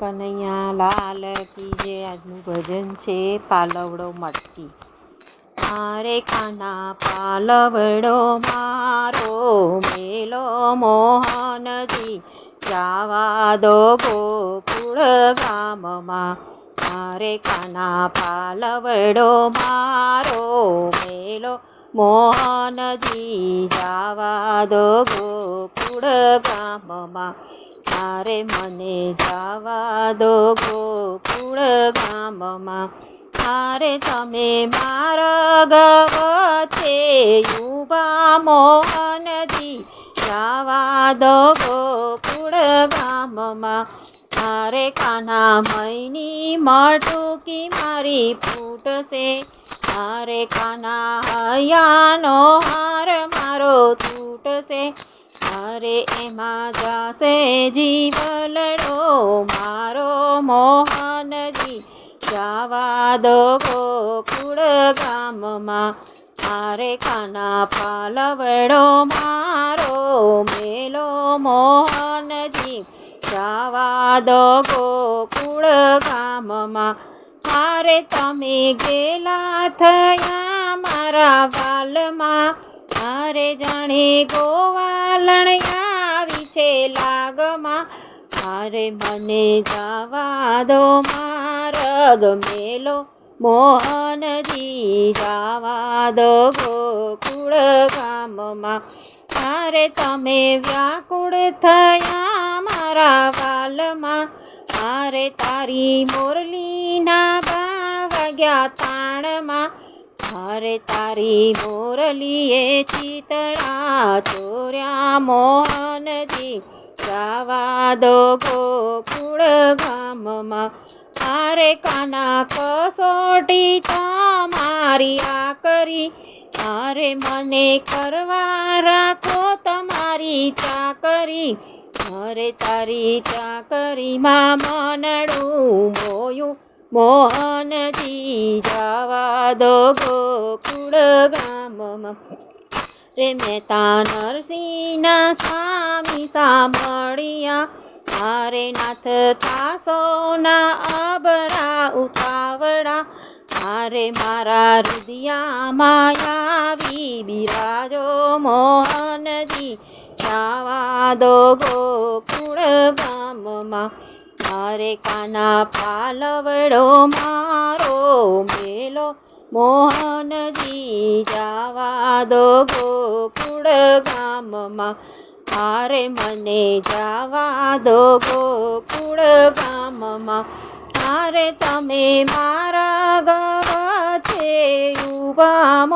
કનૈયા લાલ કી જે આજનું ભજન છે પાલવડો મટકી. મારે ખાના પાલવડો, મારો મેલો મોહનજી. જાવા દો ગોકુળ ગામમાં. મારે ખાના પાલવડો, મારો મેલો મોહનજી. જાવા દો ગોકુળ ગામમાં. મારે મને જવા દો ગોકુળ ગામમાં. મારે તમે માર્ગ છે યુવા મોહનજી જવા દો ગોકુળ ગામમાં. મારે કાના મૈની મટુકી મારી ફૂટશે મારે કાના હૈયાનો હાર મારો તૂટશે. અરે એમાં જાશે જીવલડો, મારો મોહનજી. જાવા દો ગોકુળ ગામમાં, મારે કાના પાલવડો, મારો મેલો મોહનજી. જાવા દો ગોકુળ ગામમાં, મારે તમે ગેલા થયા મારા વાલમાં. મારે જાણે ગોવાલણ આવી છે લાગમાં. મારે મને જવા દો મારગ મેલો, મોહનજી જવા દો ગોકુળ ગામમાં. મારે તમે વ્યાકુળ થયા મારા વાલમાં. મારે તારી મોરલીના બાણ વાગ્યા તાણમાં. મારે તારી મોરલીએ ચિતળા ચોર્યા મોહનજી ગાવા દો ગોકુળ ગામમાં. મારે કાના કસોટી તમારી આ કરી મારે મને કરવા રાખો તમારી ચાકરી. મારે તારી ચાકરીમાં મનડું મોહનજી જવા દો ગોકુળ ગામમાં. રે મહેતા નરસિંહના સ્વામી સાંભળ્યા. મારે નાથ થાસોના અબડા ઉતાવળા. મારે મારા હૃદયામાં આવી બિરાજો મોહનજી જવા દો ગોકુળ ગામમાં. મારે કાના પાલવડો મારો? મેલો મોહનજી, જાવા દો ગોકુળ ગામમાં. મારે મને જાવા દો ગોકુળ ગામમાં. મારે તમે મારા ગવા છે, યુવા